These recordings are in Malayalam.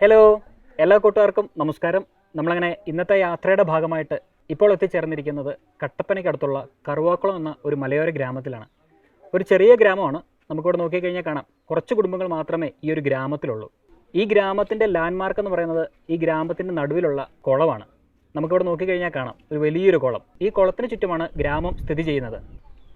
ഹലോ എല്ലാ കൂട്ടുകാർക്കും നമസ്കാരം. നമ്മളങ്ങനെ ഇന്നത്തെ യാത്രയുടെ ഭാഗമായിട്ട് ഇപ്പോൾ എത്തിച്ചേർന്നിരിക്കുന്നത് കട്ടപ്പനയ്ക്കടുത്തുള്ള കറുവാക്കുളം എന്ന ഒരു മലയോര ഗ്രാമത്തിലാണ്. ഒരു ചെറിയ ഗ്രാമമാണ്. നമുക്കിവിടെ നോക്കിക്കഴിഞ്ഞാൽ കാണാം. കുറച്ച് കുടുംബങ്ങൾ മാത്രമേ ഈ ഒരു ഗ്രാമത്തിലുള്ളൂ. ഈ ഗ്രാമത്തിന്റെ ലാൻഡ്മാർക്ക് എന്ന് പറയുന്നത് ഈ ഗ്രാമത്തിന്റെ നടുവിലുള്ള കുളമാണ്. നമുക്കിവിടെ നോക്കിക്കഴിഞ്ഞാൽ കാണാം. ഒരു വലിയൊരു കുളം. ഈ കുളത്തിന് ചുറ്റുമാണ് ഗ്രാമം സ്ഥിതി ചെയ്യുന്നത്.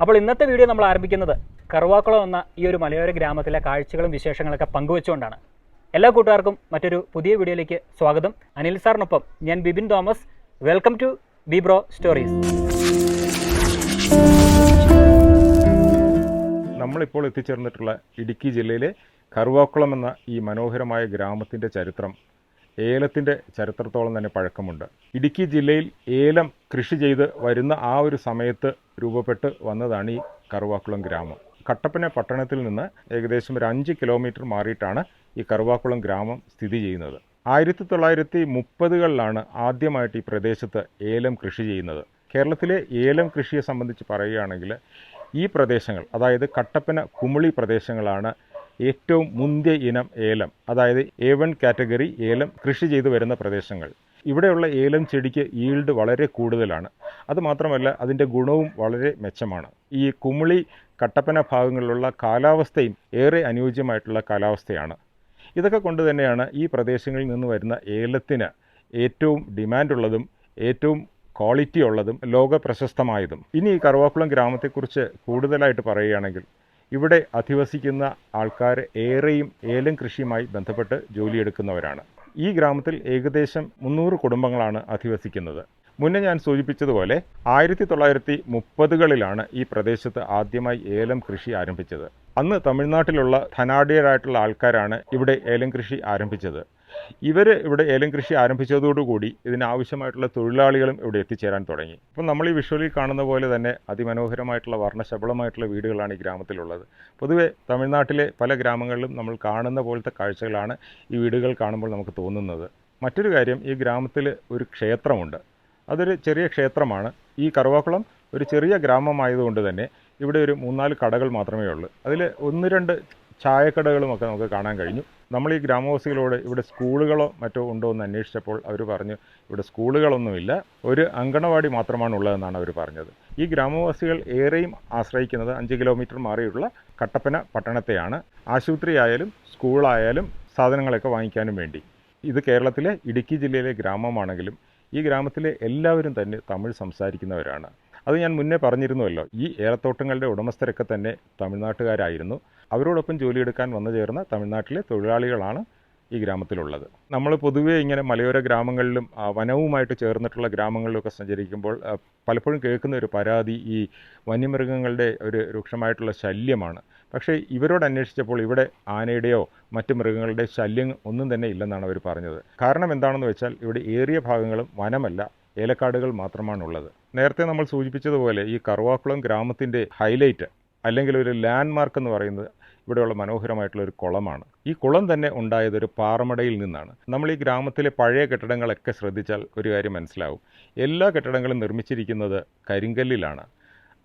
അപ്പോൾ ഇന്നത്തെ വീഡിയോ നമ്മൾ ആരംഭിക്കുന്നത് കറുവാക്കുളം എന്ന ഈ ഒരു മലയോര ഗ്രാമത്തിലെ കാഴ്ചകളും വിശേഷങ്ങളൊക്കെ പങ്കുവെച്ചുകൊണ്ടാണ്. എല്ലാ കൂട്ടുകാർക്കും മറ്റൊരു പുതിയ വീഡിയോയിലേക്ക് സ്വാഗതം. അനിൽ സാറിനൊപ്പം ഞാൻ Bibin Thomas. Welcome to Bibro stories നമ്മളിപ്പോൾ എത്തിച്ചേർന്നിട്ടുള്ള ഇടുക്കി ജില്ലയിലെ കറുവാക്കുളം എന്ന ഈ മനോഹരമായ ഗ്രാമത്തിന്റെ ചരിത്രം ഏലത്തിന്റെ ചരിത്രത്തോളം തന്നെ പഴക്കമുണ്ട്. ഇടുക്കി ജില്ലയിൽ ഏലം കൃഷി ചെയ്ത് വരുന്ന ആ ഒരു സമയത്ത് രൂപപ്പെട്ട് വന്നതാണ് ഈ കറുവാക്കുളം ഗ്രാമം. കട്ടപ്പന പട്ടണത്തിൽ നിന്ന് ഏകദേശം ഒരു അഞ്ച് കിലോമീറ്റർ മാറിയിട്ടാണ് ഈ കറുവാക്കുളം ഗ്രാമം സ്ഥിതി ചെയ്യുന്നത്. ആയിരത്തി തൊള്ളായിരത്തി മുപ്പതുകളിലാണ് ആദ്യമായിട്ട് ഈ പ്രദേശത്ത് ഏലം കൃഷി ചെയ്യുന്നത്. കേരളത്തിലെ ഏലം കൃഷിയെ സംബന്ധിച്ച് പറയുകയാണെങ്കിൽ ഈ പ്രദേശങ്ങൾ അതായത് കട്ടപ്പന കുമിളി പ്രദേശങ്ങളാണ് ഏറ്റവും മുന്തിയ ഇനം ഏലം അതായത് എ വൺ കാറ്റഗറി ഏലം കൃഷി ചെയ്തു വരുന്ന പ്രദേശങ്ങൾ. ഇവിടെയുള്ള ഏലം ചെടിക്ക് ഈൽഡ് വളരെ കൂടുതലാണ്. അതുമാത്രമല്ല അതിന്റെ ഗുണവും വളരെ മെച്ചമാണ്. ഈ കുമിളി കട്ടപ്പന ഭാഗങ്ങളിലുള്ള കാലാവസ്ഥയും ഏറെ അനുയോജ്യമായിട്ടുള്ള കാലാവസ്ഥയാണ്. ഇതൊക്കെ കൊണ്ട് തന്നെയാണ് ഈ പ്രദേശങ്ങളിൽ നിന്ന് വരുന്ന ഏലത്തിന് ഏറ്റവും ഡിമാൻഡുള്ളതും ഏറ്റവും ക്വാളിറ്റി ഉള്ളതും ലോക പ്രശസ്തമായതും. ഇനി ഈ കറുവാക്കുളം ഗ്രാമത്തെക്കുറിച്ച് കൂടുതലായിട്ട് പറയുകയാണെങ്കിൽ ഇവിടെ അധിവസിക്കുന്ന ആൾക്കാർ ഏറെയും ഏലം കൃഷിയുമായി ബന്ധപ്പെട്ട് ജോലിയെടുക്കുന്നവരാണ്. ഈ ഗ്രാമത്തിൽ ഏകദേശം മുന്നൂറ് കുടുംബങ്ങളാണ് അധിവസിക്കുന്നത്. മുന്നേ ഞാൻ സൂചിപ്പിച്ചതുപോലെ ആയിരത്തി തൊള്ളായിരത്തി മുപ്പതുകളിലാണ് ഈ പ്രദേശത്ത് ആദ്യമായി ഏലം കൃഷി ആരംഭിച്ചത്. അന്ന് തമിഴ്നാട്ടിലുള്ള ധനാഢ്യരായിട്ടുള്ള ആൾക്കാരാണ് ഇവിടെ ഏലം കൃഷി ആരംഭിച്ചത്. ഇവർ ഇവിടെ ഏലം കൃഷി ആരംഭിച്ചതോടുകൂടി ഇതിനാവശ്യമായിട്ടുള്ള തൊഴിലാളികളും ഇവിടെ എത്തിച്ചേരാൻ തുടങ്ങി. അപ്പം നമ്മൾ ഈ വിഷ്വലിൽ കാണുന്ന പോലെ തന്നെ അതിമനോഹരമായിട്ടുള്ള വർണശബളമായിട്ടുള്ള വീടുകളാണ് ഈ ഗ്രാമത്തിലുള്ളത്. പൊതുവേ തമിഴ്നാട്ടിലെ പല ഗ്രാമങ്ങളിലും നമ്മൾ കാണുന്ന പോലത്തെ കാഴ്ചകളാണ് ഈ വീടുകൾ കാണുമ്പോൾ നമുക്ക് തോന്നുന്നത്. മറ്റൊരു കാര്യം ഈ ഗ്രാമത്തിൽ ഒരു ക്ഷേത്രമുണ്ട്. അതൊരു ചെറിയ ക്ഷേത്രമാണ്. ഈ കറുവാക്കുളം ഒരു ചെറിയ ഗ്രാമമായതുകൊണ്ട് തന്നെ ഇവിടെ ഒരു മൂന്നാൽ കടകൾ മാത്രമേ ഉള്ളൂ. അതിൽ ഒന്ന് രണ്ട് ചായക്കടകളുമൊക്കെ നമുക്ക് കാണാൻ കഴിഞ്ഞു. നമ്മൾ ഈ ഗ്രാമവാസികളോട് ഇവിടെ സ്കൂളുകളോ മറ്റോ ഉണ്ടോ എന്ന് അന്വേഷിച്ചപ്പോൾ അവർ പറഞ്ഞു ഇവിടെ സ്കൂളുകളൊന്നുമില്ല. ഒരു അങ്കണവാടി മാത്രമാണ് ഉള്ളതെന്നാണ് അവർ പറഞ്ഞത്. ഈ ഗ്രാമവാസികൾ ഏറെയും ആശ്രയിക്കുന്നത് അഞ്ച് കിലോമീറ്റർ മാറിയുള്ള കട്ടപ്പന പട്ടണത്തെയാണ്. ആശുപത്രി ആയാലും സ്കൂളായാലും സാധനങ്ങളൊക്കെ വാങ്ങിക്കാനും വേണ്ടി. ഇത് കേരളത്തിലെ ഇടുക്കി ജില്ലയിലെ ഗ്രാമമാണെങ്കിലും ഈ ഗ്രാമത്തിലെ എല്ലാവരും തന്നെ തമിഴ് സംസാരിക്കുന്നവരാണ്. അത് ഞാൻ മുന്നേ പറഞ്ഞിരുന്നുവല്ലോ. ഈ ഏലത്തോട്ടങ്ങളുടെ ഉടമസ്ഥരൊക്കെ തന്നെ തമിഴ്നാട്ടുകാരായിരുന്നു. അവരോടൊപ്പം ജോലിയെടുക്കാൻ വന്നു ചേർന്ന തമിഴ്നാട്ടിലെ തൊഴിലാളികളാണ് ഈ ഗ്രാമത്തിലുള്ളത്. നമ്മൾ പൊതുവേ ഇങ്ങനെ മലയോര ഗ്രാമങ്ങളിലും വനവുമായിട്ട് ചേർന്നിട്ടുള്ള ഗ്രാമങ്ങളിലൊക്കെ സഞ്ചരിക്കുമ്പോൾ പലപ്പോഴും കേൾക്കുന്ന ഒരു പരാതി ഈ വന്യമൃഗങ്ങളുടെ ഒരു രൂക്ഷമായിട്ടുള്ള ശല്യമാണ്. പക്ഷേ ഇവരോട് അന്വേഷിച്ചപ്പോൾ ഇവിടെ ആനയുടെയോ മറ്റ് മൃഗങ്ങളുടെ ശല്യം ഒന്നും തന്നെ ഇല്ലെന്നാണ് അവർ പറഞ്ഞത്. കാരണം എന്താണെന്ന് വെച്ചാൽ ഇവിടെ ഏറിയ ഭാഗങ്ങളും വനമല്ല ഏലക്കാടുകൾ മാത്രമാണുള്ളത്. നേരത്തെ നമ്മൾ സൂചിപ്പിച്ചതുപോലെ ഈ കറുവാക്കുളം ഗ്രാമത്തിന്റെ ഹൈലൈറ്റ് അല്ലെങ്കിൽ ഒരു ലാൻഡ്മാർക്ക് എന്ന് പറയുന്നത് ഇവിടെയുള്ള മനോഹരമായിട്ടുള്ള ഒരു കുളമാണ്. ഈ കുളം തന്നെ ഉണ്ടായത് ഒരു പാറമടയിൽ നിന്നാണ്. നമ്മൾ ഈ ഗ്രാമത്തിലെ പഴയ കെട്ടിടങ്ങളൊക്കെ ശ്രദ്ധിച്ചാൽ ഒരു കാര്യം മനസ്സിലാവും. എല്ലാ കെട്ടിടങ്ങളും നിർമ്മിച്ചിരിക്കുന്നത് കരിങ്കല്ലിലാണ്.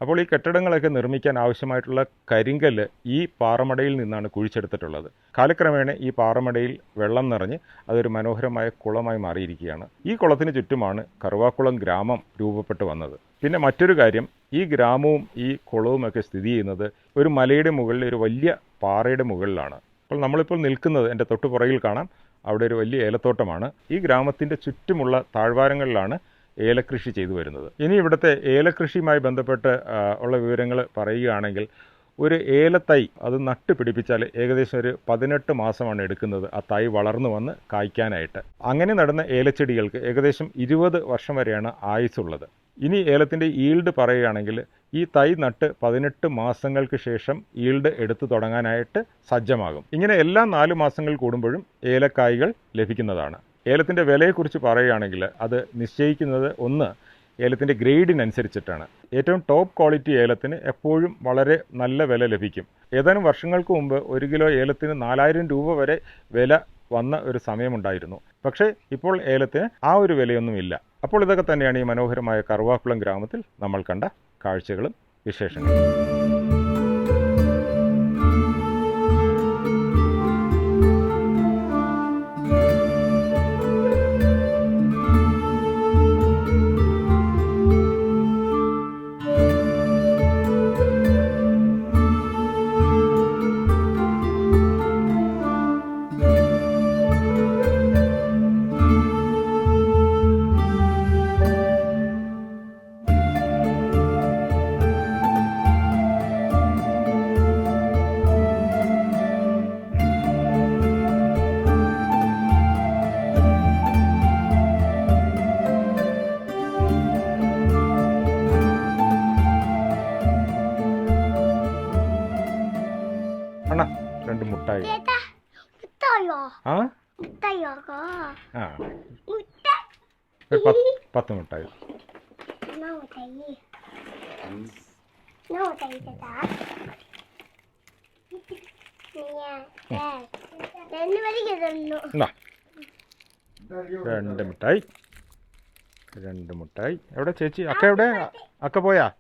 അപ്പോൾ ഈ കെട്ടിടങ്ങളൊക്കെ നിർമ്മിക്കാൻ ആവശ്യമായിട്ടുള്ള കരിങ്കല്ല് ഈ പാറമടയിൽ നിന്നാണ് കുഴിച്ചെടുത്തിട്ടുള്ളത്. കാലക്രമേണ ഈ പാറമടയിൽ വെള്ളം നിറഞ്ഞ് അതൊരു മനോഹരമായ കുളമായി മാറിയിരിക്കുകയാണ്. ഈ കുളത്തിന് ചുറ്റുമാണ് കറുവാക്കുളം ഗ്രാമം രൂപപ്പെട്ടു വന്നത്. പിന്നെ മറ്റൊരു കാര്യം ഈ ഗ്രാമവും ഈ കുളവുമൊക്കെ സ്ഥിതി ചെയ്യുന്നത് ഒരു മലയുടെ മുകളിൽ ഒരു വലിയ പാറയുടെ മുകളിലാണ്. അപ്പോൾ നമ്മളിപ്പോൾ നിൽക്കുന്നത് എന്റെ തൊട്ടു പുറകിൽ കാണാം. അവിടെ ഒരു വലിയ ഏലത്തോട്ടമാണ്. ഈ ഗ്രാമത്തിന്റെ ചുറ്റുമുള്ള താഴ്വാരങ്ങളിലാണ് ഏലകൃഷി ചെയ്തു വരുന്നത്. ഇനി ഇവിടുത്തെ ഏലകൃഷിയുമായി ബന്ധപ്പെട്ട് ഉള്ള വിവരങ്ങൾ പറയുകയാണെങ്കിൽ ഒരു ഏലത്തൈ അത് നട്ട് പിടിപ്പിച്ചാൽ ഏകദേശം ഒരു പതിനെട്ട് മാസമാണ് എടുക്കുന്നത്. ആ തൈ വളർന്നു വന്ന് കായ്ക്കാനായിട്ട്. അങ്ങനെ നടന്ന ഏലച്ചെടികൾക്ക് ഏകദേശം ഇരുപത് വർഷം വരെയാണ് ആയുസ്സുള്ളത്. ഇനി ഏലത്തിന്റെ ഈൽഡ് പറയുകയാണെങ്കിൽ ഈ തൈ നട്ട് പതിനെട്ട് മാസങ്ങൾക്ക് ശേഷം ഈൽഡ് എടുത്തു തുടങ്ങാനായിട്ട് സജ്ജമാകും. ഇങ്ങനെ എല്ലാ നാല് മാസങ്ങൾ കൂടുമ്പോഴും ഏലക്കായ്കൾ ലഭിക്കുന്നതാണ്. ഏലത്തിന്റെ വിലയെക്കുറിച്ച് പറയുകയാണെങ്കിൽ അത് നിശ്ചയിക്കുന്നത് ഒന്ന് ഏലത്തിന്റെ ഗ്രേഡിനനുസരിച്ചിട്ടാണ്. ഏറ്റവും ടോപ്പ് ക്വാളിറ്റി ഏലത്തിന് എപ്പോഴും വളരെ നല്ല വില ലഭിക്കും. ഏതാനും വർഷങ്ങൾക്ക് മുമ്പ് ഒരു കിലോ ഏലത്തിന് നാലായിരം രൂപ വരെ വില വന്ന ഒരു സമയമുണ്ടായിരുന്നു. പക്ഷേ ഇപ്പോൾ ഏലത്തിന് ആ ഒരു വിലയൊന്നുമില്ല. അപ്പോൾ ഇതൊക്കെ തന്നെയാണ് ഈ മനോഹരമായ കറുവാക്കുളം ഗ്രാമത്തിൽ നമ്മൾ കണ്ട കാഴ്ചകളും വിശേഷങ്ങളും. മുട്ടായോ. ആ? മുട്ടായോക്കോ? ആ. മുട്ട ഒരു പത്ത് മുട്ടായി. മുട്ടായി? രണ്ട് രണ്ട് മിഠായി രണ്ട് മിഠായി എവിടെ ചേച്ചി? അക്ക എവിടെ? അക്ക പോയാ?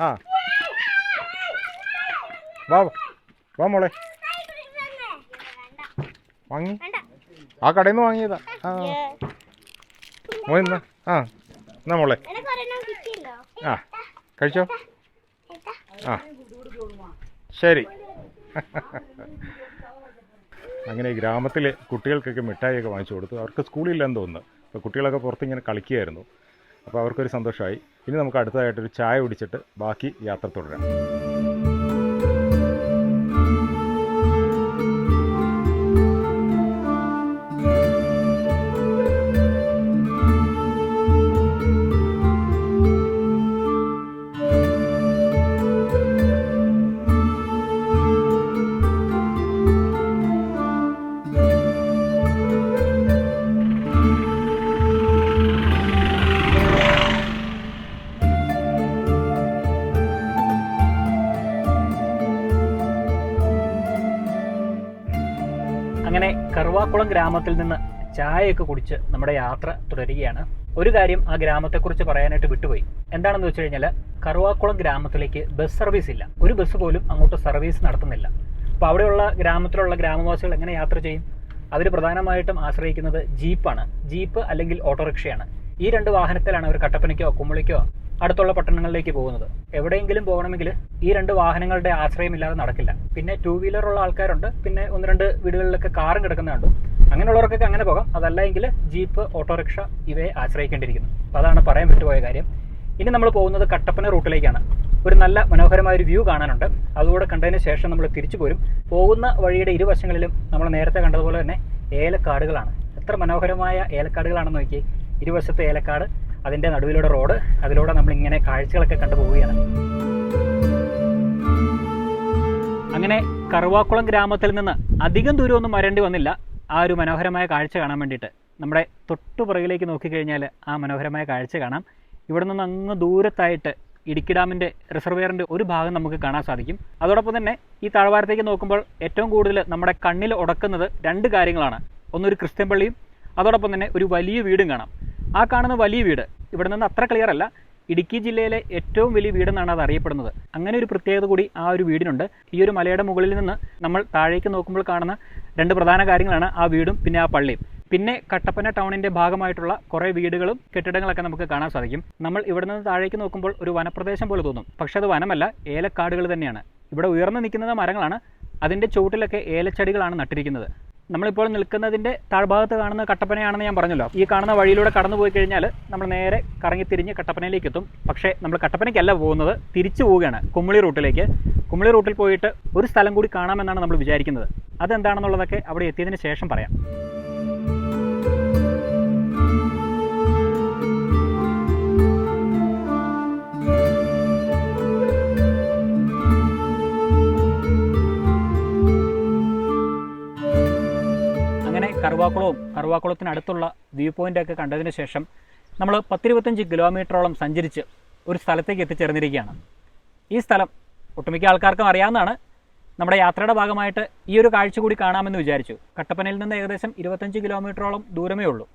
ആ. വാ വാ മോളെ. വാങ്ങി? ആ കടയിൽ നിന്ന് വാങ്ങിയതാ. ആ. മോൻ എന്നാ ആ എന്നാ മോളെ. ആ കഴിച്ചോ? ആ. ശരി. അങ്ങനെ ഗ്രാമത്തിലെ കുട്ടികൾക്കൊക്കെ മിഠായിയൊക്കെ വാങ്ങിച്ചു കൊടുത്തു. അവർക്ക് സ്കൂളില്ലെന്ന് തോന്നുന്നു. അപ്പോൾ കുട്ടികളൊക്കെ പുറത്തിങ്ങനെ കളിക്കുകയായിരുന്നു. അപ്പോൾ അവർക്കൊരു സന്തോഷമായി. ഇനി നമുക്ക് അടുത്തതായിട്ടൊരു ചായ കുടിച്ചിട്ട് ബാക്കി യാത്ര തുടരാം. കറുവാക്കുളം ഗ്രാമത്തിൽ നിന്ന് ചായയൊക്കെ കുടിച്ച് നമ്മുടെ യാത്ര തുടരുകയാണ്. ഒരു കാര്യം ആ ഗ്രാമത്തെക്കുറിച്ച് പറയാനായിട്ട് വിട്ടുപോയി. എന്താണെന്ന് വെച്ച് കഴിഞ്ഞാൽ കറുവാക്കുളം ഗ്രാമത്തിലേക്ക് ബസ് സർവീസ് ഇല്ല. ഒരു ബസ് പോലും അങ്ങോട്ട് സർവീസ് നടത്തുന്നില്ല. അപ്പോൾ അവിടെയുള്ള ഗ്രാമത്തിലുള്ള ഗ്രാമവാസികൾ എങ്ങനെ യാത്ര ചെയ്യും? അവർ പ്രധാനമായിട്ടും ആശ്രയിക്കുന്നത് ജീപ്പാണ്. ജീപ്പ് അല്ലെങ്കിൽ ഓട്ടോറിക്ഷയാണ്. ഈ രണ്ട് വാഹനത്തിലാണ് അവർ കട്ടപ്പനയ്ക്കോ കുമ്പളിക്കോ അടുത്തുള്ള പട്ടണങ്ങളിലേക്ക് പോകുന്നത്. എവിടെയെങ്കിലും പോകണമെങ്കിൽ ഈ രണ്ട് വാഹനങ്ങളുടെ ആശ്രയമില്ലാതെ നടക്കില്ല. പിന്നെ ടൂ വീലർ ഉള്ള ആൾക്കാരുണ്ട്. പിന്നെ ഒന്ന് രണ്ട് വീടുകളിലൊക്കെ കാറും കിടക്കുന്ന കണ്ടു. അങ്ങനെയുള്ളവർക്കൊക്കെ അങ്ങനെ പോകാം. അതല്ല എങ്കിൽ ജീപ്പ് ഓട്ടോറിക്ഷ ഇവയെ ആശ്രയിക്കേണ്ടിയിരിക്കുന്നു. അതാണ് പറയാൻ വിട്ടുപോയ കാര്യം. ഇനി നമ്മൾ പോകുന്നത് കട്ടപ്പന റൂട്ടിലേക്കാണ്. ഒരു നല്ല മനോഹരമായ ഒരു വ്യൂ കാണാനുണ്ട്. അതുകൂടെ കണ്ടതിന് ശേഷം നമ്മൾ തിരിച്ചു പോരും. പോകുന്ന വഴിയുടെ ഇരുവശങ്ങളിലും നമ്മൾ നേരത്തെ കണ്ടതുപോലെ തന്നെ ഏലക്കാടുകളാണ്. എത്ര മനോഹരമായ ഏലക്കാടുകളാണെന്ന് നോക്കി ഇരുവശത്തെ ഏലക്കാട് അതിന്റെ നടുവിലൂടെ റോഡ് അതിലൂടെ നമ്മൾ ഇങ്ങനെ കാഴ്ചകളൊക്കെ കണ്ടു പോവുകയാണ്. അങ്ങനെ കറുവാക്കുളം ഗ്രാമത്തിൽ നിന്ന് അധികം ദൂരമൊന്നും വരേണ്ടി വന്നില്ല. ആ ഒരു മനോഹരമായ കാഴ്ച കാണാൻ വേണ്ടിയിട്ട്. നമ്മുടെ തൊട്ടുപുറകിലേക്ക് നോക്കിക്കഴിഞ്ഞാൽ ആ മനോഹരമായ കാഴ്ച കാണാം. ഇവിടെ നിന്ന് അങ്ങ് ദൂരത്തായിട്ട് ഇടുക്കി ഡാമിന്റെ റിസർവെയറിന്റെ ഒരു ഭാഗം നമുക്ക് കാണാൻ സാധിക്കും. അതോടൊപ്പം തന്നെ ഈ താഴ്വാരത്തേക്ക് നോക്കുമ്പോൾ ഏറ്റവും കൂടുതൽ നമ്മുടെ കണ്ണിൽ ഉടക്കുന്നത് രണ്ട് കാര്യങ്ങളാണ്. ഒന്നൊരു ക്രിസ്ത്യൻ പള്ളിയും അതോടൊപ്പം തന്നെ ഒരു വലിയ വീടും കാണാം. ആ കാണുന്ന വലിയ വീട് ഇവിടെ നിന്ന് അത്ര ക്ലിയർ അല്ല. ഇടുക്കി ജില്ലയിലെ ഏറ്റവും വലിയ വീടെന്നാണ് അത് അറിയപ്പെടുന്നത്. അങ്ങനെ ഒരു പ്രത്യേകത കൂടി ആ ഒരു വീടിനുണ്ട്. ഈ ഒരു മലയുടെ മുകളിൽ നിന്ന് നമ്മൾ താഴേക്ക് നോക്കുമ്പോൾ കാണുന്ന രണ്ട് പ്രധാന കാര്യങ്ങളാണ് ആ വീടും പിന്നെ ആ പള്ളിയും. പിന്നെ കട്ടപ്പന ടൗണിന്റെ ഭാഗമായിട്ടുള്ള കുറേ വീടുകളും കെട്ടിടങ്ങളൊക്കെ നമുക്ക് കാണാൻ സാധിക്കും. നമ്മൾ ഇവിടെ നിന്ന് താഴേക്ക് നോക്കുമ്പോൾ ഒരു വനപ്രദേശം പോലെ തോന്നും. പക്ഷെ അത് വനമല്ല ഏലക്കാടുകൾ തന്നെയാണ്. ഇവിടെ ഉയർന്നു നിൽക്കുന്നത് മരങ്ങളാണ്. അതിന്റെ ചുവട്ടിലൊക്കെ ഏലച്ചെടികളാണ് നട്ടിരിക്കുന്നത്. നമ്മളിപ്പോൾ നിൽക്കുന്നതിന്റെ താഴ്ഭാഗത്ത് കാണുന്ന കട്ടപ്പനയാണെന്ന് ഞാൻ പറഞ്ഞല്ലോ. ഈ കാണുന്ന വഴിയിലൂടെ കടന്നു പോയി കഴിഞ്ഞാൽ നമ്മൾ നേരെ കറങ്ങി തിരിഞ്ഞ് കട്ടപ്പനയിലേക്ക് എത്തും. പക്ഷേ നമ്മൾ കട്ടപ്പനയ്ക്കല്ല പോകുന്നത് തിരിച്ചു പോവുകയാണ് കുമ്മിളി റൂട്ടിലേക്ക്. കുമ്മിളി റൂട്ടിൽ പോയിട്ട് ഒരു സ്ഥലം കൂടി കാണാമെന്നാണ് നമ്മൾ വിചാരിക്കുന്നത്. അതെന്താണെന്നുള്ളതൊക്കെ അവിടെ എത്തിയതിന് ശേഷം പറയാം. അങ്ങനെ കറുവാക്കുളവും കറുവാക്കുളത്തിനടുത്തുള്ള വ്യൂ പോയിന്റൊക്കെ കണ്ടതിന് ശേഷം നമ്മൾ പത്തിരുപത്തഞ്ച് കിലോമീറ്ററോളം സഞ്ചരിച്ച് ഒരു സ്ഥലത്തേക്ക് എത്തിച്ചേർന്നിരിക്കുകയാണ്. ഈ സ്ഥലം ഒട്ടുമിക്ക ആൾക്കാർക്കും അറിയാവുന്നതാണ്. നമ്മുടെ യാത്രയുടെ ഭാഗമായിട്ട് ഈ ഒരു കാഴ്ച കൂടി കാണാമെന്ന് വിചാരിച്ചു. കട്ടപ്പനയിൽ നിന്ന് ഏകദേശം ഇരുപത്തഞ്ച് കിലോമീറ്ററോളം ദൂരമേ ഉള്ളൂ.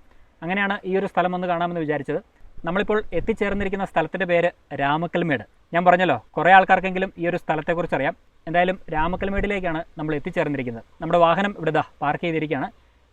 അങ്ങനെയാണ് ഈ ഒരു സ്ഥലം ഒന്ന് കാണാമെന്ന് വിചാരിച്ചത്. നമ്മളിപ്പോൾ എത്തിച്ചേർന്നിരിക്കുന്ന സ്ഥലത്തിന്റെ പേര് രാമക്കൽമേട്. ഞാൻ പറഞ്ഞല്ലോ കുറേ ആൾക്കാർക്കെങ്കിലും ഈ ഒരു സ്ഥലത്തെക്കുറിച്ച് അറിയാം എന്തായാലും രാമക്കൽമേടിലേക്കാണ് നമ്മൾ എത്തിച്ചേർന്നിരിക്കുന്നത്. നമ്മുടെ വാഹനം ഇവിടെ ദാ പാർക്ക് ചെയ്തിരിക്കുകയാണ്.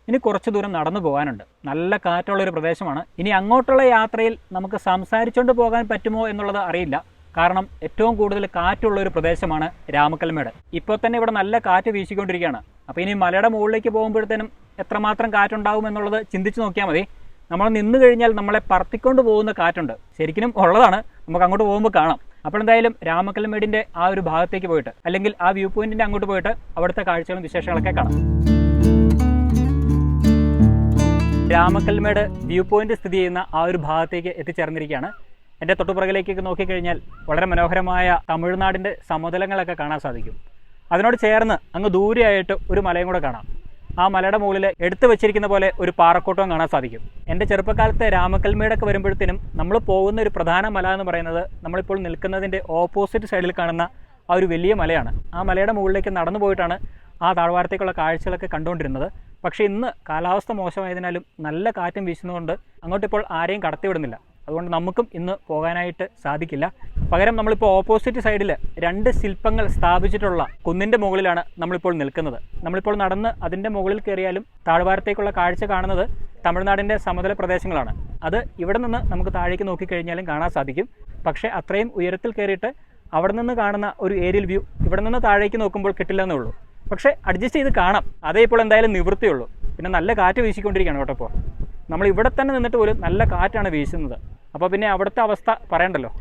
ഇനി കുറച്ച് ദൂരം നടന്നു പോകാനുണ്ട്. നല്ല കാറ്റുള്ള ഒരു പ്രദേശമാണ്. ഇനി അങ്ങോട്ടുള്ള യാത്രയിൽ നമുക്ക് സംസാരിച്ചുകൊണ്ട് പോകാൻ പറ്റുമോ എന്നുള്ളത് അറിയില്ല. കാരണം ഏറ്റവും കൂടുതൽ കാറ്റുള്ള ഒരു പ്രദേശമാണ് രാമക്കൽമേട്. ഇപ്പോൾ തന്നെ ഇവിടെ നല്ല കാറ്റ് വീശിക്കൊണ്ടിരിക്കുകയാണ്. അപ്പോൾ ഇനി മലയുടെ മുകളിലേക്ക് പോകുമ്പോഴത്തേനും എത്രമാത്രം കാറ്റുണ്ടാവും എന്നുള്ളത് ചിന്തിച്ച് നോക്കിയാൽ മതി. നമ്മൾ നിന്ന് കഴിഞ്ഞാൽ നമ്മളെ പറത്തിക്കൊണ്ട് പോകുന്ന കാറ്റുണ്ട്. ശരിക്കും ഉള്ളതാണ്. നമുക്ക് അങ്ങോട്ട് പോകുമ്പോൾ കാണാം. അപ്പോൾ എന്തായാലും രാമക്കൽമേടിന്റെ ആ ഒരു ഭാഗത്തേക്ക് പോയിട്ട് അല്ലെങ്കിൽ ആ വ്യൂ പോയിന്റിന്റെ അങ്ങോട്ട് പോയിട്ട് അവിടുത്തെ കാഴ്ചകളും വിശേഷങ്ങളൊക്കെ കാണാം. രാമക്കൽമേട് വ്യൂ പോയിന്റ് സ്ഥിതി ചെയ്യുന്ന ആ ഒരു ഭാഗത്തേക്ക് എത്തിച്ചേർന്നിരിക്കുകയാണ്. എന്റെ തൊട്ടുപുറകിലേക്കൊക്കെ നോക്കിക്കഴിഞ്ഞാൽ വളരെ മനോഹരമായ തമിഴ്നാടിന്റെ സമതലങ്ങളൊക്കെ കാണാൻ സാധിക്കും. അതിനോട് ചേർന്ന് അങ്ങ് ദൂരെയായിട്ട് ഒരു മലയും കൂടെ കാണാം. ആ മലയുടെ മുകളിൽ എടുത്തു വെച്ചിരിക്കുന്ന പോലെ ഒരു പാറക്കൂട്ടവും കാണാൻ സാധിക്കും. എന്റെ ചെറുപ്പകാലത്തെ രാമക്കൽമേടൊക്കെ വരുമ്പോഴത്തേനും നമ്മൾ പോകുന്ന ഒരു പ്രധാന മല എന്ന് പറയുന്നത് നമ്മളിപ്പോൾ നിൽക്കുന്നതിന്റെ ഓപ്പോസിറ്റ് സൈഡിൽ കാണുന്ന ആ ഒരു വലിയ മലയാണ്. ആ മലയുടെ മുകളിലേക്ക് നടന്നു പോയിട്ടാണ് ആ താഴ്വാരത്തേക്കുള്ള കാഴ്ചകളൊക്കെ കണ്ടുകൊണ്ടിരുന്നത്. പക്ഷേ ഇന്ന് കാലാവസ്ഥ മോശമായതിനാലും നല്ല കാറ്റും വീശുന്നതുകൊണ്ട് അങ്ങോട്ടിപ്പോൾ ആരെയും കടത്തിവിടുന്നില്ല. അതുകൊണ്ട് നമുക്കും ഇന്ന് പോകാനായിട്ട് സാധിക്കില്ല. പകരം നമ്മളിപ്പോൾ ഓപ്പോസിറ്റ് സൈഡിൽ രണ്ട് ശില്പങ്ങൾ സ്ഥാപിച്ചിട്ടുള്ള കുന്നിന്റെ മുകളിലാണ് നമ്മളിപ്പോൾ നിൽക്കുന്നത്. നമ്മളിപ്പോൾ നടന്ന് അതിന്റെ മുകളിൽ കയറിയാലും താഴ്വാരത്തേക്കുള്ള കാഴ്ച കാണുന്നത് തമിഴ്നാടിന്റെ സമതല പ്രദേശങ്ങളാണ്. അത് ഇവിടെ നിന്ന് നമുക്ക് താഴേക്ക് നോക്കിക്കഴിഞ്ഞാലും കാണാൻ സാധിക്കും. പക്ഷേ അത്രയും ഉയരത്തിൽ കയറിയിട്ട് അവിടെ നിന്ന് കാണുന്ന ഒരു ഏരിയൽ വ്യൂ ഇവിടെ നിന്ന് താഴേക്ക് നോക്കുമ്പോൾ കിട്ടില്ലെന്നേ ഉള്ളൂ. പക്ഷേ അഡ്ജസ്റ്റ് ചെയ്ത് കാണാം. അതേ ഇപ്പോൾ എന്തായാലും നിവൃത്തിയുള്ളൂ പിന്നെ നല്ല കാറ്റ് വീശിക്കൊണ്ടിരിക്കുകയാണ് കേട്ടോ ഇപ്പോൾ. നമ്മൾ ഇവിടെ തന്നെ നിന്നിട്ട് പോലും നല്ല കാറ്റാണ് വീശുന്നത്. അപ്പോൾ പിന്നെ അവിടുത്തെ അവസ്ഥ പറയണ്ടല്ലോ.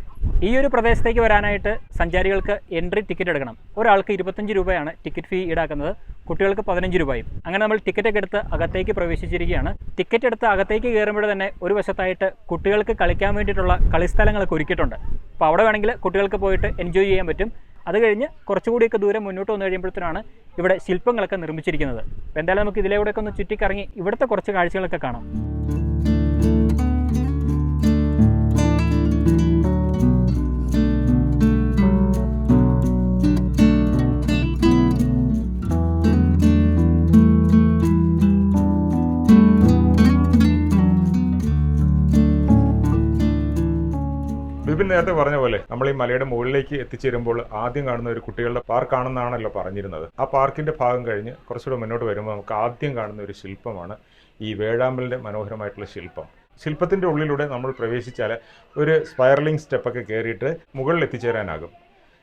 ഈ ഒരു പ്രദേശത്തേക്ക് വരാനായിട്ട് സഞ്ചാരികൾക്ക് എൻട്രി ടിക്കറ്റ് എടുക്കണം. ഒരാൾക്ക് ഇരുപത്തഞ്ച് രൂപയാണ് ടിക്കറ്റ് ഫീ ഈടാക്കുന്നത്. കുട്ടികൾക്ക് പതിനഞ്ച് രൂപയും. അങ്ങനെ നമ്മൾ ടിക്കറ്റൊക്കെ എടുത്ത് അകത്തേക്ക് പ്രവേശിച്ചിരിക്കുകയാണ്. ടിക്കറ്റ് എടുത്ത് അകത്തേക്ക് കയറുമ്പോൾ തന്നെ ഒരു വശത്തായിട്ട് കുട്ടികൾക്ക് കളിക്കാൻ വേണ്ടിയിട്ടുള്ള കളിസ്ഥലങ്ങളൊക്കെ ഒരുക്കിയിട്ടുണ്ട്. അപ്പോൾ അവിടെ വേണമെങ്കിൽ കുട്ടികൾക്ക് പോയിട്ട് എൻജോയ് ചെയ്യാൻ പറ്റും. അത് കഴിഞ്ഞ് കുറച്ചുകൂടിയൊക്കെ ദൂരം മുന്നോട്ട് വന്നു കഴിയുമ്പോഴത്തേനാണ് ഇവിടെ ശില്പങ്ങളൊക്കെ നിർമ്മിച്ചിരിക്കുന്നത്. എന്തായാലും നമുക്ക് ഇതിലൂടെയൊക്കെ ഒന്ന് ചുറ്റിക്കറങ്ങി ഇവിടുത്തെ കുറച്ച് കാഴ്ചകളൊക്കെ കാണാം. ഈ മലയുടെ മുകളിലേക്ക് എത്തിച്ചേരുമ്പോൾ ആദ്യം കാണുന്ന ഒരു കുട്ടികളുടെ പാർക്കാണെന്നാണല്ലോ പറഞ്ഞിരുന്നത്. ആ പാർക്കിന്റെ ഭാഗം കഴിഞ്ഞ് കുറച്ചുകൂടെ മുന്നോട്ട് വരുമ്പോൾ നമുക്ക് ആദ്യം കാണുന്ന ഒരു ശില്പമാണ് ഈ വേഴാമ്പലിന്റെ മനോഹരമായിട്ടുള്ള ശില്പം. ശില്പത്തിന്റെ ഉള്ളിലൂടെ നമ്മൾ പ്രവേശിച്ചാൽ ഒരു സ്പൈറലിംഗ് സ്റ്റെപ്പൊക്കെ കയറിയിട്ട് മുകളിൽ എത്തിച്ചേരാനാകും.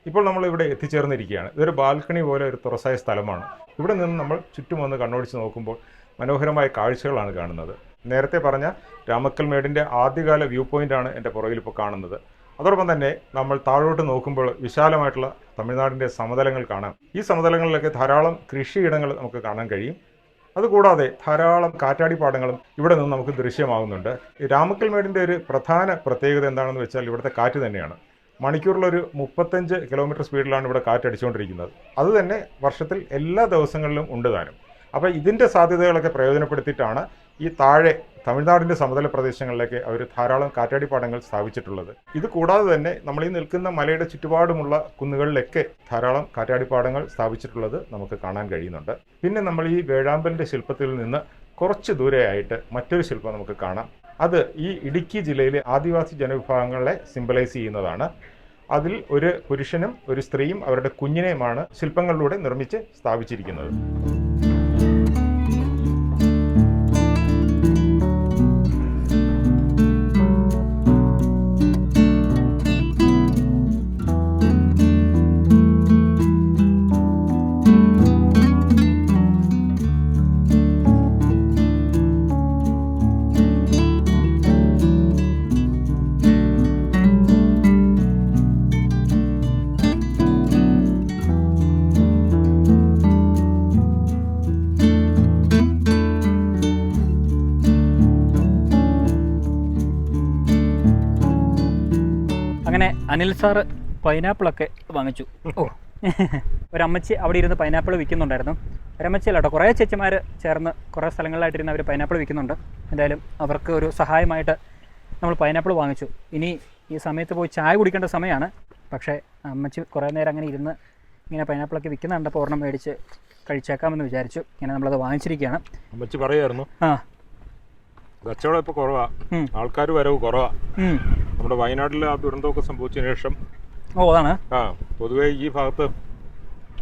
ഇപ്പോൾ നമ്മൾ ഇവിടെ എത്തിച്ചേർന്നിരിക്കുകയാണ്. ഇതൊരു ബാൽക്കണി പോലെ ഒരു തുറസായ സ്ഥലമാണ്. ഇവിടെ നിന്ന് നമ്മൾ ചുറ്റും വന്ന് കണ്ണോടിച്ച് നോക്കുമ്പോൾ മനോഹരമായ കാഴ്ചകളാണ് കാണുന്നത്. നേരത്തെ പറഞ്ഞ രാമക്കൽമേടിന്റെ ആദ്യകാല വ്യൂ പോയിന്റാണ് എന്റെ പുറകിൽ ഇപ്പോൾ കാണുന്നത്. അതോടൊപ്പം തന്നെ നമ്മൾ താഴോട്ട് നോക്കുമ്പോൾ വിശാലമായിട്ടുള്ള തമിഴ്നാടിന്റെ സമതലങ്ങൾ കാണാം. ഈ സമതലങ്ങളിലൊക്കെ ധാരാളം കൃഷിയിടങ്ങൾ നമുക്ക് കാണാൻ കഴിയും. അതുകൂടാതെ ധാരാളം കാറ്റാടിപ്പാടങ്ങളും ഇവിടെ നിന്ന് നമുക്ക് ദൃശ്യമാകുന്നുണ്ട്. രാമക്കൽമേടിന്റെ ഒരു പ്രധാന പ്രത്യേകത എന്താണെന്ന് വെച്ചാൽ ഇവിടുത്തെ കാറ്റ് തന്നെയാണ്. മണിക്കൂറിലൊരു മുപ്പത്തഞ്ച് കിലോമീറ്റർ സ്പീഡിലാണ് ഇവിടെ കാറ്റടിച്ചുകൊണ്ടിരിക്കുന്നത് അത് തന്നെ വർഷത്തിൽ എല്ലാ ദിവസങ്ങളിലും ഉണ്ട് താനും. അപ്പോൾ ഇതിന്റെ സാധ്യതകളൊക്കെ പ്രയോജനപ്പെടുത്തിയിട്ടാണ് ഈ താഴെ തമിഴ്നാടിന്റെ സമതല പ്രദേശങ്ങളിലേക്ക് അവർ ധാരാളം കാറ്റാടിപ്പാടങ്ങൾ സ്ഥാപിച്ചിട്ടുള്ളത്. ഇത് കൂടാതെ തന്നെ നമ്മൾ ഈ നിൽക്കുന്ന മലയുടെ ചുറ്റുപാടുമുള്ള കുന്നുകളിലൊക്കെ ധാരാളം കാറ്റാടിപ്പാടങ്ങൾ സ്ഥാപിച്ചിട്ടുള്ളത് നമുക്ക് കാണാൻ കഴിയുന്നുണ്ട്. പിന്നെ നമ്മൾ ഈ വേഴാമ്പലിന്റെ ശില്പത്തിൽ നിന്ന് കുറച്ച് ദൂരെയായിട്ട് മറ്റൊരു ശില്പം നമുക്ക് കാണാം. അത് ഈ ഇടുക്കി ജില്ലയിലെ ആദിവാസി ജനവിഭാഗങ്ങളെ സിംബലൈസ് ചെയ്യുന്നതാണ്. അതിൽ ഒരു പുരുഷനും ഒരു സ്ത്രീയും അവരുടെ കുഞ്ഞിനെയുമാണ് ശില്പങ്ങളിലൂടെ നിർമ്മിച്ച് സ്ഥാപിച്ചിരിക്കുന്നത്. അനിൽ സാറ് പൈനാപ്പിളൊക്കെ വാങ്ങിച്ചു. ഓ. ഒരമ്മച്ചി അവിടെ ഇരുന്ന് പൈനാപ്പിൾ വിൽക്കുന്നുണ്ടായിരുന്നു. ഒരമ്മച്ചിയല്ല കേട്ടോ കുറേ ചേച്ചിമാർ ചേർന്ന് കുറേ സ്ഥലങ്ങളിലായിട്ടിരുന്ന് അവർ പൈനാപ്പിൾ വിൽക്കുന്നുണ്ട്. എന്തായാലും അവർക്ക് ഒരു സഹായമായിട്ട് നമ്മൾ പൈനാപ്പിൾ വാങ്ങിച്ചു. ഇനി ഈ സമയത്ത് പോയി ചായ കുടിക്കേണ്ട സമയമാണ്. പക്ഷേ അമ്മച്ചി കുറേ നേരം അങ്ങനെ ഇരുന്ന് ഇങ്ങനെ പൈനാപ്പിളൊക്കെ വിൽക്കുന്ന കണ്ടപ്പോൾ ഒരെണ്ണം മേടിച്ച് കഴിച്ചേക്കാമെന്ന് വിചാരിച്ചു. ഇങ്ങനെ നമ്മളത് വാങ്ങിച്ചിരിക്കുകയാണ്. അമ്മച്ചി പറയായിരുന്നു. ആ. കച്ചവടം ഇപ്പോൾ കുറവാണ് ആൾക്കാർ വരവ് കുറവാ. ഉം. നമ്മുടെ വയനാട്ടിൽ ആ ദുരന്തമൊക്കെ സംഭവിച്ചതിന് ശേഷം ഓ അതാണ്. ആ പൊതുവേ ഈ ഭാഗത്ത്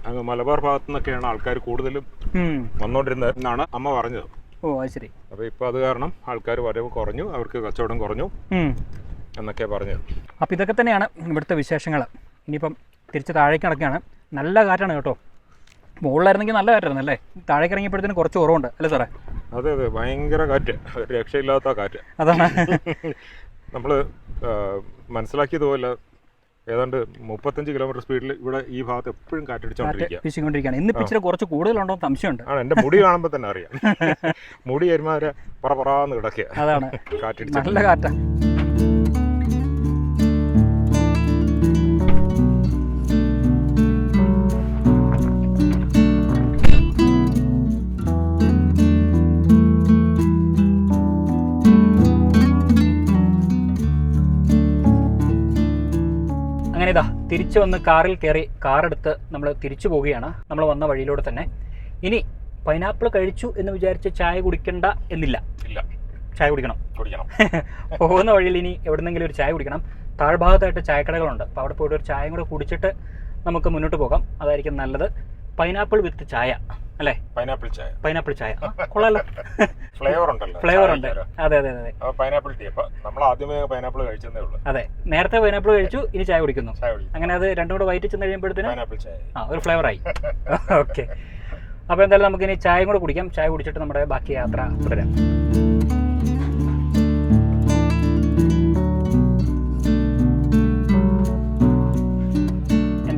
അങ്ങ് മലബാർ ഭാഗത്തു നിന്നൊക്കെയാണ് ആൾക്കാർ കൂടുതലും വന്നോണ്ടിരുന്നത് വന്നുകൊണ്ടിരുന്നത് എന്നാണ് അമ്മ പറഞ്ഞത്. ഓ അത് ശരി. അപ്പൊ ഇപ്പൊ അത് കാരണം ആൾക്കാർ വരവ് കുറഞ്ഞു അവർക്ക് കച്ചവടം കുറഞ്ഞു എന്നൊക്കെ പറഞ്ഞത്. അപ്പൊ ഇതൊക്കെ തന്നെയാണ് ഇവിടുത്തെ വിശേഷങ്ങൾ ഇനിയിപ്പം തിരിച്ച് താഴേക്ക് നടക്കുകയാണ്. നല്ല കാറ്റാണ് കേട്ടോ. മുകളിലായിരുന്നെങ്കിൽ നല്ല കാറ്റായിരുന്നു അല്ലേ? താഴേക്ക് ഇറങ്ങിയപ്പോഴത്തേന് കുറച്ച് കുറവുണ്ട് അല്ലേ സാറേ? അതെ അതെ ഭയങ്കര കാറ്റ്. രക്ഷയില്ലാത്ത കാറ്റ്. അതാണ്. നമ്മൾ മനസ്സിലാക്കിയതുപോലെ ഏതാണ്ട് മുപ്പത്തഞ്ച് കിലോമീറ്റർ സ്പീഡിൽ ഇവിടെ ഈ ഭാഗത്ത് എപ്പോഴും കാറ്റ് ഇന്ന് ഇച്ചിരി കുറച്ച് കൂടുതലുണ്ടോ സംശയമുണ്ട്. ആണ് എന്റെ മുടി കാണുമ്പോൾ തന്നെ അറിയാം. മുടി വരുമാരെ പറ പറാന്ന് കിടക്കുക അതാണ്. കാറ്റടിച്ച് നല്ല കാറ്റാ തിരിച്ചു വന്ന് കാറിൽ കയറി കാറെടുത്ത് നമ്മൾ തിരിച്ചു പോവുകയാണ്. നമ്മൾ വന്ന വഴിയിലൂടെ തന്നെ. ഇനി പൈനാപ്പിൾ കഴിച്ചു എന്ന് വിചാരിച്ച് ചായ കുടിക്കണ്ട എന്നില്ല. ഇല്ല. ചായ കുടിക്കണം. കുടിക്കണം. പോകുന്ന വഴിയിൽ ഇനി എവിടെന്നെങ്കിലും ഒരു ചായ കുടിക്കണം. താഴ്ഭാഗത്തായിട്ട് ചായക്കടകളുണ്ട്. അപ്പോൾ അവിടെ പോയിട്ട് ഒരു ചായയും കൂടെ കുടിച്ചിട്ട് നമുക്ക് മുന്നോട്ട് പോകാം. അതായിരിക്കും നല്ലത്. പൈനാപ്പിൾ വിത്ത് ചായ അല്ലേ? പൈനാപ്പിൾ ചായ. പൈനാപ്പിൾ ചായ. കൊള്ളാലോ. ഫ്ലേവർ ഉണ്ടല്ലോ. ഫ്ലേവർ ഉണ്ട്. അതെ അതെ അതെ പൈനാപ്പിൾ ടീ. അപ്പൊ നമ്മൾ ആദ്യമേ പൈനാപ്പിൾ കഴിച്ചതേ ഉള്ളൂ. അതെ. നേരത്തെ പൈനാപ്പിൾ കഴിച്ചു ഇനി ചായ കുടിക്കുന്നു. അങ്ങനെ അത് രണ്ടും കൂടെ വയറ്റി ചെന്ന് കഴിയുമ്പോഴത്തേനും പൈനാപ്പിൾ ചായ. ആ ഒരു ഫ്ലേവറായി ഓക്കെ അപ്പോൾ എന്തായാലും നമുക്കിനി ചായയും കൂടെ കുടിക്കാം. ചായ കുടിച്ചിട്ട് നമ്മുടെ ബാക്കി യാത്ര തുടരാം.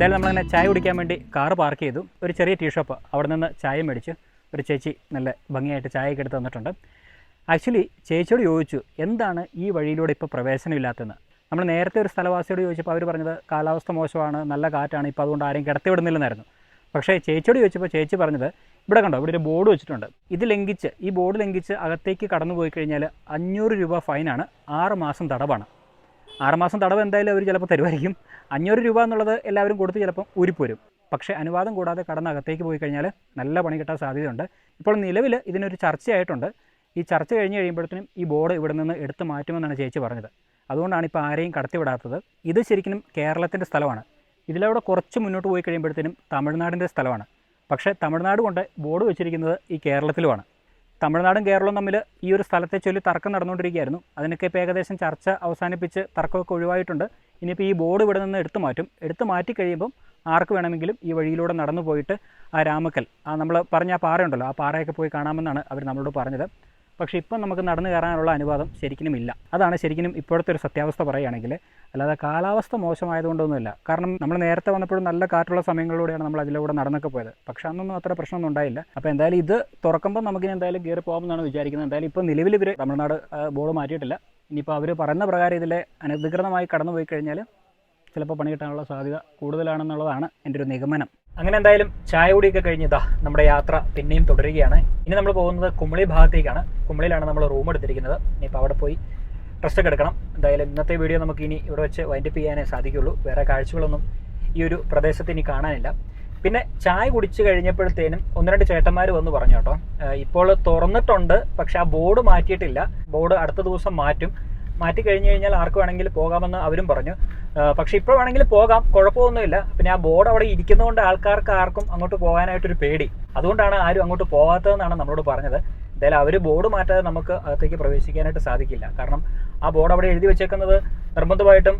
എന്തായാലും നമ്മളങ്ങനെ ചായ കുടിക്കാൻ വേണ്ടി കാറ് പാർക്ക് ചെയ്തു. ഒരു ചെറിയ ടീ ഷോപ്പ് അവിടെ നിന്ന് ചായ മേടിച്ചു. ഒരു ചേച്ചി നല്ല ഭംഗിയായിട്ട് ചായയൊക്കെ എടുത്ത് തന്നിട്ടുണ്ട്. ആക്ച്വലി ചേച്ചിയോട് ചോദിച്ചു എന്താണ് ഈ വഴിയിലൂടെ ഇപ്പോൾ പ്രവേശനമില്ലാത്തതെന്ന് നമ്മൾ നേരത്തെ ഒരു സ്ഥലവാസിയോട് ചോദിച്ചപ്പോൾ അവർ പറഞ്ഞത് കാലാവസ്ഥ മോശമാണ് നല്ല കാറ്റാണ് ഇപ്പോൾ അതുകൊണ്ട് ആരെയും കിടത്തിവിടുന്നില്ലെന്നായിരുന്നു. പക്ഷേ ചേച്ചിയോട് ചോദിച്ചപ്പോൾ ചേച്ചി പറഞ്ഞത് ഇവിടെ കണ്ടോ ഇവിടെ ഒരു ബോർഡ് വെച്ചിട്ടുണ്ട്. ഇത് ലംഘിച്ച് ഈ ബോർഡ് ലംഘിച്ച് അകത്തേക്ക് കടന്നു പോയി കഴിഞ്ഞാൽ അഞ്ഞൂറ് രൂപ ഫൈനാണ് ആറ് മാസം തടവാണ്. ആറ് മാസം തടവ് എന്തായാലും അവർ ചിലപ്പോൾ തരുമായിരിക്കും. അഞ്ഞൂറ് രൂപ എന്നുള്ളത് എല്ലാവരും കൊടുത്ത് ചിലപ്പം ഊരിപ്പോരും. പക്ഷേ അനുവാദം കൂടാതെ കടന്ന് അകത്തേക്ക് പോയി കഴിഞ്ഞാൽ നല്ല പണി കിട്ടാൻ സാധ്യതയുണ്ട്. ഇപ്പോൾ നിലവിൽ ഇതിനൊരു ചർച്ചയായിട്ടുണ്ട്. ഈ ചർച്ച കഴിഞ്ഞ് കഴിയുമ്പോഴത്തേനും ഈ ബോർഡ് ഇവിടെ നിന്ന് എടുത്തു മാറ്റുമെന്നാണ് ചേച്ചി പറഞ്ഞത്. അതുകൊണ്ടാണ് ഇപ്പോൾ ആരെയും കടത്തിവിടാത്തത്. ഇത് ശരിക്കും കേരളത്തിന്റെ സ്ഥലമാണ്. ഇതിലവിടെ കുറച്ച് മുന്നോട്ട് പോയി കഴിയുമ്പോഴത്തേനും തമിഴ്നാടിന്റെ സ്ഥലമാണ്. പക്ഷേ തമിഴ്നാട് കൊണ്ട് ബോർഡ് വെച്ചിരിക്കുന്നത് ഈ കേരളത്തിലുമാണ്. തമിഴ്നാടും കേരളവും തമ്മിൽ ഈ ഒരു സ്ഥലത്തെ ചൊല്ലി തർക്കം നടന്നുകൊണ്ടിരിക്കുകയായിരുന്നു. അതിനൊക്കെ ഇപ്പോൾ ഏകദേശം ചർച്ച അവസാനിപ്പിച്ച് തർക്കമൊക്കെ ഒഴിവായിട്ടുണ്ട്. ഇനിയിപ്പോൾ ഈ ബോർഡ് ഇവിടെ നിന്ന് എടുത്തു മാറ്റും. എടുത്തു മാറ്റി കഴിയുമ്പം ആർക്ക് വേണമെങ്കിലും ഈ വഴിയിലൂടെ നടന്നു പോയിട്ട് ആ രാമക്കൽ ആ നമ്മൾ പറഞ്ഞ ആ പാറയുണ്ടല്ലോ ആ പാറയൊക്കെ പോയി കാണാമെന്നാണ് അവർ നമ്മളോട് പറഞ്ഞത്. പക്ഷേ ഇപ്പം നമുക്ക് നടന്നു കയറാനുള്ള അനുവാദം ശരിക്കും ഇല്ല. അതാണ് ശരിക്കും ഇപ്പോഴത്തെ ഒരു സത്യാവസ്ഥ പറയുകയാണെങ്കിൽ അല്ലാതെ കാലാവസ്ഥ മോശമായതുകൊണ്ടൊന്നുമില്ല. കാരണം നമ്മൾ നേരത്തെ വന്നപ്പോഴും നല്ല കാറ്റുള്ള സമയങ്ങളിലൂടെയാണ് നമ്മൾ അതിലൂടെ നടന്നൊക്കെ പോയത്. പക്ഷെ അന്നൊന്നും അത്ര പ്രശ്നമൊന്നും ഉണ്ടായില്ല. അപ്പോൾ എന്തായാലും ഇത് തുറക്കുമ്പോൾ നമുക്കിനി എന്തായാലും കയറി പോകാമെന്നാണ് വിചാരിക്കുന്നത്. എന്തായാലും ഇപ്പോൾ നിലവിൽ ഇവർ തമിഴ്നാട് ബോർഡ് മാറ്റിയിട്ടില്ല. ഇനിയിപ്പോൾ അവർ പറയുന്ന പ്രകാരം ഇതിലെ അനധികൃതമായി കടന്നു പോയി കഴിഞ്ഞാൽ ചിലപ്പോൾ പണി കിട്ടാനുള്ള സാധ്യത കൂടുതലാണെന്നുള്ളതാണ് എന്റെ ഒരു നിഗമനം. അങ്ങനെ എന്തായാലും ചായ കുടിയൊക്കെ ഇതാ നമ്മുടെ യാത്ര പിന്നെയും തുടരുകയാണ്. ഇനി നമ്മൾ പോകുന്നത് കുമളി ഭാഗത്തേക്കാണ്. കുമളിയിലാണ് നമ്മൾ റൂം എടുത്തിരിക്കുന്നത്. ഇനിയിപ്പോൾ അവിടെ പോയി റെസ്റ്റ് ഒക്കെ എടുക്കണം. എന്തായാലും ഇന്നത്തെ വീഡിയോ നമുക്ക് ഇനി ഇവിടെ വെച്ച് വൈൻഡപ്പ് ചെയ്യാനേ സാധിക്കുള്ളൂ. വേറെ കാഴ്ചകളൊന്നും ഈ ഒരു പ്രദേശത്ത് ഇനി കാണാനില്ല. പിന്നെ ചായ കുടിച്ചു കഴിഞ്ഞപ്പോഴത്തേനും ഒന്ന് രണ്ട് ചേട്ടന്മാർ വന്ന് പറഞ്ഞു കേട്ടോ. ഇപ്പോൾ തുറന്നിട്ടുണ്ട് പക്ഷെ ആ ബോർഡ് മാറ്റിയിട്ടില്ല. ബോർഡ് അടുത്ത ദിവസം മാറ്റും. മാറ്റി കഴിഞ്ഞ് കഴിഞ്ഞാൽ ആർക്ക് വേണമെങ്കിൽ പോകാമെന്ന് അവരും പറഞ്ഞു. പക്ഷെ ഇപ്പോൾ വേണമെങ്കിൽ പോകാം കുഴപ്പമൊന്നുമില്ല. പിന്നെ ആ ബോർഡ് അവിടെ ഇരിക്കുന്നതുകൊണ്ട് ആൾക്കാർക്ക് ആർക്കും അങ്ങോട്ട് പോകാനായിട്ടൊരു പേടി. അതുകൊണ്ടാണ് ആരും അങ്ങോട്ട് പോകാത്തതെന്നാണ് നമ്മളോട് പറഞ്ഞത്. എന്തായാലും അവർ ബോർഡ് മാറ്റാതെ നമുക്ക് അകത്തേക്ക് പ്രവേശിക്കാനായിട്ട് സാധിക്കില്ല. കാരണം ആ ബോർഡ് അവിടെ എഴുതി വെച്ചേക്കുന്നത് നിർബന്ധമായിട്ടും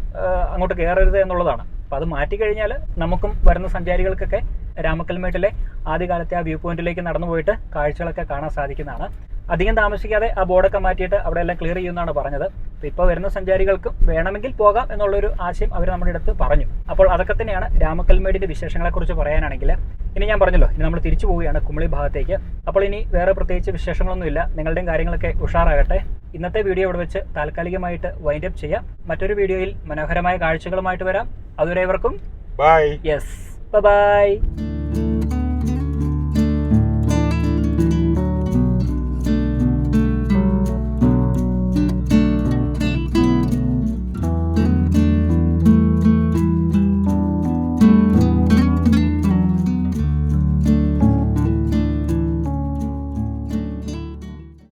അങ്ങോട്ട് കയറരുത് എന്നുള്ളതാണ്. അപ്പം അത് മാറ്റി കഴിഞ്ഞാൽ നമുക്കും വരുന്ന സഞ്ചാരികൾക്കൊക്കെ രാമക്കൽമേട്ടിലെ ആദ്യകാലത്തെ ആ വ്യൂ പോയിന്റിലേക്ക് നടന്നു പോയിട്ട് കാഴ്ചകളൊക്കെ കാണാൻ സാധിക്കുന്നതാണ്. അധികം താമസിക്കാതെ ആ ബോർഡൊക്കെ മാറ്റിയിട്ട് അവിടെ എല്ലാം ക്ലിയർ ചെയ്യുമെന്നാണ് പറഞ്ഞത്. ഇപ്പോൾ വരുന്ന സഞ്ചാരികൾക്കും വേണമെങ്കിൽ പോകാം എന്നുള്ളൊരു ആശയം അവർ നമ്മുടെ അടുത്ത് പറഞ്ഞു. അപ്പോൾ അതൊക്കെ തന്നെയാണ് രാമക്കൽമേടിന്റെ വിശേഷങ്ങളെക്കുറിച്ച് പറയാനാണെങ്കിൽ. ഇനി ഞാൻ പറഞ്ഞല്ലോ ഇനി നമ്മൾ തിരിച്ചു പോവുകയാണ് കുമളി ഭാഗത്തേക്ക്. അപ്പോൾ ഇനി വേറെ പ്രത്യേകിച്ച് വിശേഷങ്ങളൊന്നുമില്ല. നിങ്ങളുടെയും കാര്യങ്ങളൊക്കെ ഉഷാറാകട്ടെ. ഇന്നത്തെ വീഡിയോ ഇവിടെ വെച്ച് താൽക്കാലികമായിട്ട് വൈൻഡപ്പ് ചെയ്യാം. മറ്റൊരു വീഡിയോയിൽ മനോഹരമായ കാഴ്ചകളുമായിട്ട് വരാം. അതുവരെ ഇവർക്കും ബൈ യെസ് ബൈ